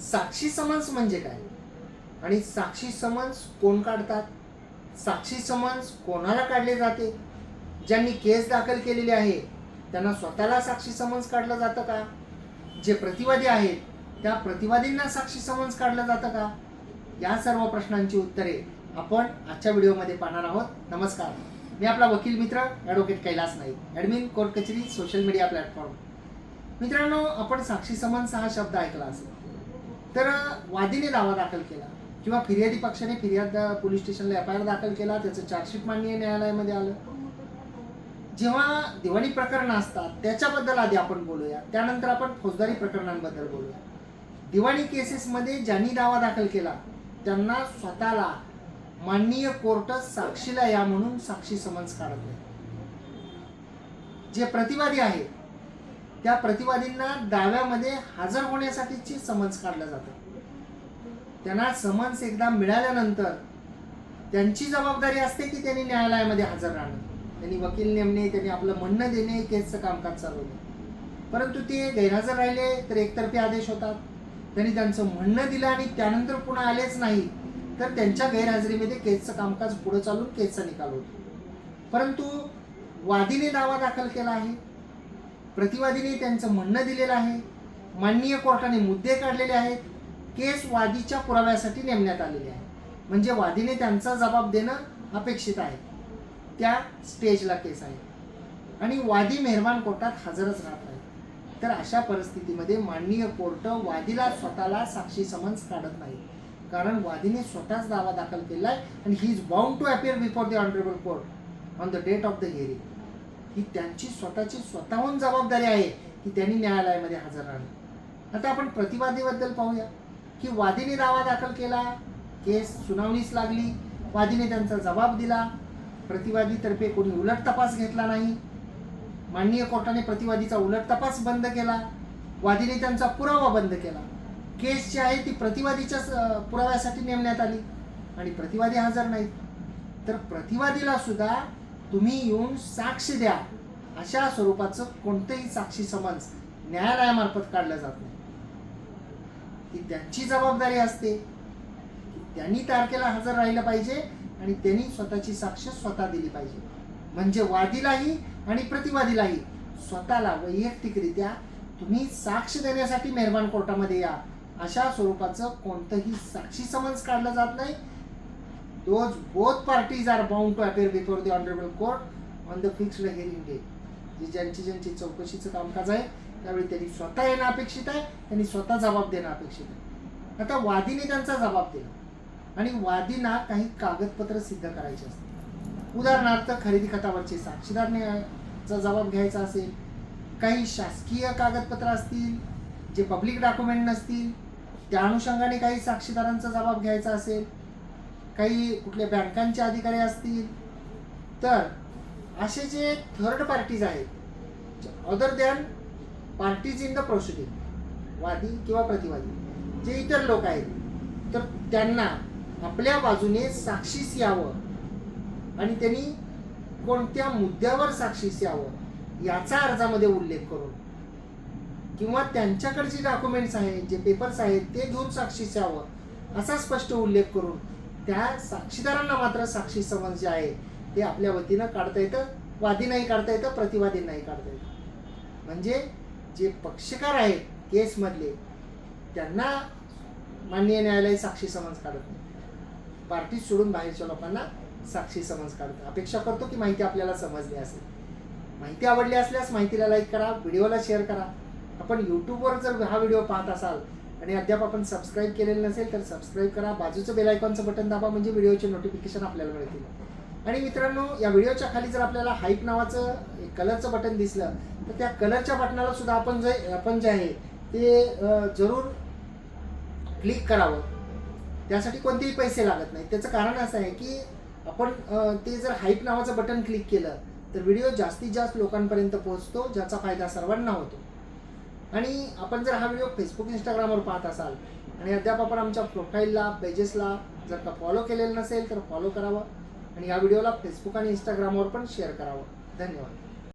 साक्षी summons म्हणजे काय? आणि साक्षी समन्स कोण काढतात? साक्षी समन्स कोणाला काढले जाते? ज्यांनी केस दाखल केलेली आहे त्यांना स्वतःला साक्षी समन्स काढलं जातं का? जे प्रतिवादी आहेत त्या प्रतिवादींना साक्षी समन्स काढलं जातं का? या सर्व प्रश्नांची उत्तरे आपण आजच्या व्हिडिओमध्ये पाहणार आहोत. नमस्कार. मी आपला वकील मित्र advocate Kailas Naik admin court कचेरी सोशल मीडिया प्लॅटफॉर्म मित्रांनो आपण साक्षी समन्स हा शब्द ऐकला असेल. तर वादीने दावा दाखल केला. किंवा फिर्यादी पक्षाने फिर्याद पोलीस स्टेशनला एफ आय आर दाखल केला त्याचं चार्जशीट माननीय न्यायालयामध्ये आलं. जेव्हा दिवाणी प्रकरणं असतात त्याच्याबद्दल आधी आपण बोलूया. त्यानंतर आपण फौजदारी प्रकरणांबद्दल बोलूया. दिवाणी केसेसमध्ये ज्यांनी दावा दाखल केला त्यांना स्वतःला माननीय कोर्ट साक्षीला या म्हणून साक्षी समन्स काढत नाही. जे प्रतिवादी आहेत त्या प्रतिवादींना दाव्यामध्ये हजर होण्यासाठीची समन्स काढलं जातं. त्यांना समन्स एकदा मिळाल्यानंतर त्यांची जबाबदारी असते की त्यांनी न्यायालयामध्ये हजर राहणं. त्यांनी वकील नेमणे त्यांनी आपलं म्हणणं देणे केसचं कामकाज चालवणे. परंतु ते गैरहजर राहिले तर एकतर्फी आदेश होतात. त्यांनी त्यांचं म्हणणं दिलं आणि त्यानंतर पुन्हा आलेच नाही तर त्यांच्या गैरहजेरीमध्ये केसचं कामकाज पुढं चालून केसचा निकाल होतो. परंतु वादीने दावा दाखल केला आहे. प्रतिवादीने त्यांचं म्हणणं दिलेलं आहे. माननीय कोर्टाने मुद्दे काढलेले आहेत. केस वादीच्या पुराव्यासाठी नेमण्यात आलेले आहे. म्हणजे वादीने त्यांचा जबाब देणं अपेक्षित आहे. त्या स्टेजला केस आहे. आणि वादी मेहरबान कोर्टात हजरच राहत आहे तर अशा परिस्थितीमध्ये माननीय कोर्ट वादीला स्वतःला साक्षी समन्स काढत नाही. कारण वादीने स्वतःच दावा दाखल केला आहे आणि he is bound to appear before the honourable court on the date of the hearing ही त्यांची स्वतःची स्वतःहून जबाबदारी आहे की त्यांनी न्यायालयामध्ये हजर राहणं. आता आपण प्रतिवादीबद्दल पाहूया. की वादीने दावा दाखल केला केस सुनावणीस लागली वादीने त्यांचा जबाब दिला. प्रतिवादीतर्फे कोणी उलट तपास घेतला नाही. माननीय कोर्टाने प्रतिवादीचा उलट तपास बंद केला. वादीने त्यांचा पुरावा बंद केला. केस जी आहे ती प्रतिवादीच्याच पुराव्यासाठी नेमण्यात आली. आणि प्रतिवादी हजर नाहीत. तर प्रतिवादीला सुद्धा तुम्ही येऊन साक्ष द्या. अशा स्वरूपाचं कोणतंही साक्षी समन्स न्यायालयामार्फत काढलं जात नाही. ती त्यांची जबाबदारी असते. त्यांनी तारखेला हजर राहिलं पाहिजे आणि त्यांनी स्वतःची साक्ष स्वतः दिली पाहिजे. म्हणजे वादीलाही आणि प्रतिवादीलाही स्वतःला वैयक्तिकरित्या तुम्ही साक्ष देण्यासाठी मेहरबान कोर्टामध्ये या. अशा स्वरूपाचं कोणतंही साक्षी समन्स काढलं जात नाही. Those both parties are bound to appear before the honorable court on the fixed hearing day जी ज्यांची ज्यांची चौकशीचं कामकाज आहे त्यावेळी त्यांनी स्वतः येणं अपेक्षित आहे त्यांनी स्वतः जबाब देणं अपेक्षित आहे. आता वादीने त्यांचा जबाब दिला. आणि वादींना काही कागदपत्र सिद्ध करायचे असतात उदाहरणार्थ खरेदी खतावरचे साक्षीदारचा जबाब घ्यायचा असेल काही शासकीय कागदपत्र असतील जे पब्लिक डॉक्युमेंट नसतील त्या अनुषंगाने काही साक्षीदारांचा जबाब घ्यायचा असेल काही कुठल्या बँकांचे अधिकारी असतील. तर असे जे थर्ड पार्टीज आहेत other than parties in the proceeding वादी किंवा प्रतिवादी जे इतर लोक आहेत तर त्यांना आपल्या बाजूने साक्षीस यावं आणि त्यांनी कोणत्या मुद्द्यावर साक्षीस यावं याचा अर्जामध्ये उल्लेख करून किंवा त्यांच्याकडे जे डॉक्युमेंट्स आहेत जे पेपर्स आहेत ते घेऊन साक्षीस यावं असा स्पष्ट उल्लेख करून त्या साक्षीदारांना मात्र साक्षी समज जे आहे ते आपल्या वतीनं काढता येतं वादी नाही काढता येतं प्रतिवादी नाही काढता येतं. म्हणजे जे पक्षकार आहेत केसमधले त्यांना माननीय न्यायालय साक्षी समज काढत नाही. पार्टी सोडून बाहेरच्या लोकांना साक्षी समज काढतं अपेक्षा करतो की माहिती आपल्याला समजली असेल. माहिती आवडली असल्यास माहितीला लाईक करा व्हिडिओला शेअर करा. आपण यूट्यूबवर जर हा व्हिडिओ पाहत असाल आणि अद्याप आपण सबस्क्राईब केलेलं नसेल तर सबस्क्राईब करा. बाजूचं बेल आयकॉनचं बटन दाबा म्हणजे व्हिडिओचे नोटिफिकेशन आपल्याला मिळतील. आणि मित्रांनो या व्हिडिओच्या खाली जर आपल्याला हाईप नावाचं कलरचं बटन दिसलं तर त्या कलरच्या बटनाला सुद्धा आपण जे आपण जे आहे ते जरूर क्लिक करावं. त्यासाठी कोणतेही पैसे लागत नाही त्याचं कारण असं आहे की आपण ते जर हाईप नावाचं बटन क्लिक केलं तर व्हिडिओ जास्तीत जास्त लोकांपर्यंत पोहोचतो ज्याचा फायदा सर्वांना होतो. आणि आपण जर हा व्हिडिओ फेसबुक इंस्टाग्रामवर पाहत असाल आणि अद्याप आपण आमच्या प्रोफाईलला पेजेसला जर का फॉलो केलेलं नसेल तर फॉलो करावं. आणि या व्हिडिओला फेसबुक आणि इंस्टाग्रामवर पण शेअर करावं. धन्यवाद.